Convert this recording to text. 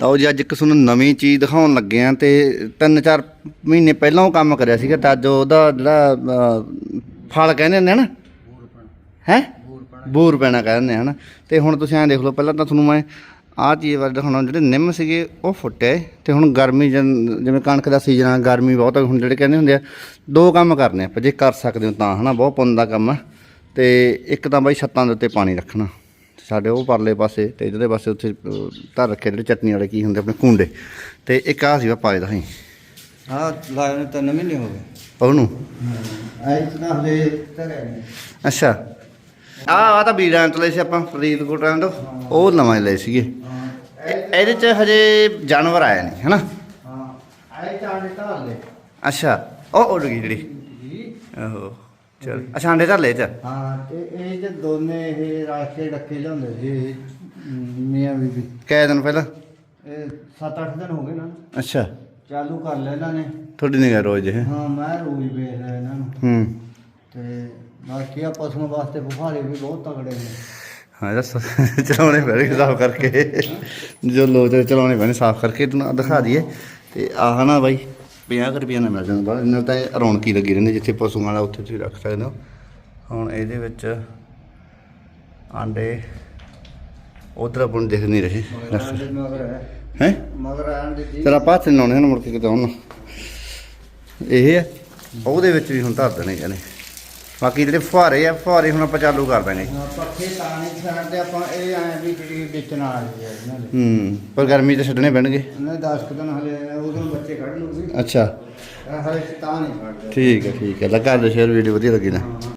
ਤਾਂ ਜੀ ਅੱਜ ਇੱਕ ਤੁਹਾਨੂੰ ਨਵੀਂ ਚੀਜ਼ ਦਿਖਾਉਣ ਲੱਗੇ ਆ ਤੇ ਤਿੰਨ ਚਾਰ ਮਹੀਨੇ ਪਹਿਲਾਂ ਉਹ ਕੰਮ ਕਰਿਆ ਸੀਗਾ ਤਾਂ ਅੱਜ ਉਹਦਾ ਜਿਹੜਾ ਫਲ ਕਹਿੰਦੇ ਹੁੰਦੇ ਆ ਨਾ। ਹੈ? ਬੂਰ ਪੈਣਾ ਕਹਿੰਦੇ ਆ, ਹਨਾ। ਤੇ ਹੁਣ ਤੁਸੀਂ ਐਂ ਦੇਖ ਲਓ, ਪਹਿਲਾਂ ਤਾਂ ਤੁਹਾਨੂੰ ਮੈਂ ਆਹ ਚੀਜ਼ ਬਾਰੇ ਦਿਖਾਉਣਾ, ਜਿਹੜੇ ਨਿੰਮ ਸੀਗੇ, ਉਹ ਫੁੱਟੇ। ਤੇ ਹੁਣ ਗਰਮੀ ਜਿਵੇਂ ਕਣਕ ਦਾ ਸੀਜ਼ਨ ਆ, ਗਰਮੀ ਬਹੁਤ ਆ, ਹੁਣ ਜਿਹੜੇ ਕਹਿੰਦੇ ਹੁੰਦੇ ਆ, ਦੋ ਕੰਮ ਕਰਨੇ ਆਪਾਂ ਜੇ ਕਰ ਸਕਦੇ ਹੋ ਤਾਂ, ਹਨਾ, ਬਹੁਤ ਪੁੰਨ ਦਾ ਕੰਮ ਆ। ਤੇ ਇੱਕ ਤਾਂ ਬਾਈ ਛੱਤਾਂ ਦੇ ਉੱਤੇ ਪਾਣੀ ਰੱਖਣਾ। ਸਾਡੇ ਉਹ ਪਰਲੇ ਪਾਸੇ ਤੇ ਇਧਰਲੇ ਪਾਸੇ ਉੱਥੇ ਧਰ ਰੱਖੇ ਜਿਹੜੇ ਚਟਨੀ ਵਾਲੇ ਕੀ ਹੁੰਦੇ ਆਪਣੇ ਕੁੰਡੇ। ਤੇ ਇੱਕ ਆ ਸੀ ਪਾਏ ਦਾ ਹੀ ਹਾਂ ਲਾਏ ਨੇ ਤਿੰਨ ਮਹੀਨੇ ਹੋ ਗਏ। ਉਹਨੂੰ? ਆਈ ਤਾਂ ਹਲੇ ਧਰਿਆ ਨਹੀਂ ਅੱਛਾ। ਆ ਆ ਤਾਂ ਵੀਰਾਂ ਤੋਂ ਲਏ ਸੀ ਆਪਾਂ ਫਰੀਦਕੋਟ ਆਂ ਤੋਂ। ਉਹ ਨਵਾਂ ਹੀ ਲਏ ਸੀਗੇ। ਇਹ- ਇਹਦੇ ਚ ਹਜੇ ਜਾਨਵਰ ਆਇਆ ਨਹੀਂ ਹਨਾ? ਹਾਂ ਆਈ ਚਾਂਡੇ ਤਾਂ ਲੈ ਅੱਛਾ। ਉਹ ਉੱਡ ਗਈ ਜਿਹੜੀ। ਆਹੋ ਚਲ ਅੱਛਾ ਅੰਡੇ ਧਰ ਲਏ ਚ? ਹਾਂ ਤੇ ਇਹ ਜੇ ਦੋਨੇ ਇਹ ਰਾਖੇ ਰੱਖੇ ਲਿਆਉਂਦੇ ਸੀ ਇਹ, ਮੀਆਂ ਬੀਬੀ। ਕੈ ਦਿਨ ਪਹਿਲਾਂ? ਇਹ 7-8 ਦਿਨ ਹੋ ਗਏ ਨਾ। ਅੱਛਾ। ਚਾਲੂ ਕਰ ਲਿਆ ਇਹਨਾਂ ਨੇ। ਤੁਹਾਡੀ ਨਿਗਾਹ ਰੋਜ਼ ਇਹ? ਹਾਂ ਮੈਂ ਰੋਜ਼ ਵੇਖ ਰਿਹਾ ਇਹਨਾਂ ਨੂੰ। ਹੂੰ। ਤੇ ਬਾਕੀ ਆ ਪਸ਼ੂਆਂ ਵਾਸਤੇ ਬੁਖਾਰੇ ਵੀ ਬਹੁਤ ਤਗੜੇ ਨੇ। ਹਾਂ ਦੱਸ ਚਲਾਉਣੇ ਪੈਣੇ ਸਾਫ਼ ਕਰਕੇ। ਜੋ ਲੋਚ ਚਲਾਉਣੇ ਪੈਣੇ ਸਾਫ਼ ਕਰਕੇ ਆਹ ਦਿਖਾ ਦਈਏ। ਤੇ ਆਹ ਨਾ ਬਾਈ 50 ਰੁਪਏ ਨਾਲ ਮਿਲ ਜਾਂਦਾ ਬਾਹਰ। ਇਹਨਾਂ ਤਾਂ ਇਹ ਰੌਣਕੀ ਲੱਗੀ ਰਹਿੰਦੀ ਜਿੱਥੇ ਪਸ਼ੂਆਂ ਵਾਲਾ ਉੱਥੇ ਤੁਸੀਂ ਰੱਖ ਸਕਦੇ ਹੋ। ਹੁਣ ਇਹਦੇ ਵਿੱਚ ਆਂਡੇ ਉਧਰ ਆਪਾਂ ਨੂੰ ਦਿਖ ਨਹੀਂ ਰਹੇ। ਹੈ। ਹੈ? ਮਗਰ ਆਣ ਦੇ ਜੀ ਚਲ ਆਪਾਂ ਹੱਥ ਨੀ ਲਾਉਣੇ ਹਨ ਮੁੜ ਕੇ ਕਿਤੇ ਹੁਣ ਇਹ ਹੈ ਉਹਦੇ ਵਿੱਚ ਵੀ ਹੁਣ ਧਰ ਦੇਣੇ ਕਹਿੰਦੇ ਬਾਕੀ ਜਿਹੜੇ ਫੁਹਾਰੇ ਆ ਫੁਹਾਰੇ ਹੁਣ ਆਪਾਂ ਚਾਲੂ ਕਰ ਦਾਂਗੇ ਹਾਂ, ਪੱਖੇ ਤਾਂ ਨਹੀਂ ਛੱਡਦੇ ਆਪਾਂ ਇਹ ਐ ਵੀ ਜਿਹੜੀ ਵੇਚਣ ਵਾਲੀ ਹੈ ਇਹਨਾਂ ਦੇ। ਹੂੰ ਪਰ ਗਰਮੀ ਤੇ ਛੱਡਣੇ ਪੈਣਗੇ। ਇਹਨਾਂ ਦੇ 10 ਕੁ ਦਿਨ ਹਲੇ ਉਦੋਂ ਬੱਚੇ ਕੱਢ ਲੂਗੀ। ਅੱਛਾ। ਹਲੇ ਤਾਂ ਨਹੀਂ ਕੱਢਦੇ। ਠੀਕ ਹੈ ਠੀਕ ਹੈ ਲੱਗਾ ਦੇ ਸ਼ੇਅਰ ਵੀਡੀਓ ਵਧੀਆ ਲੱਗੀ ਨਾ।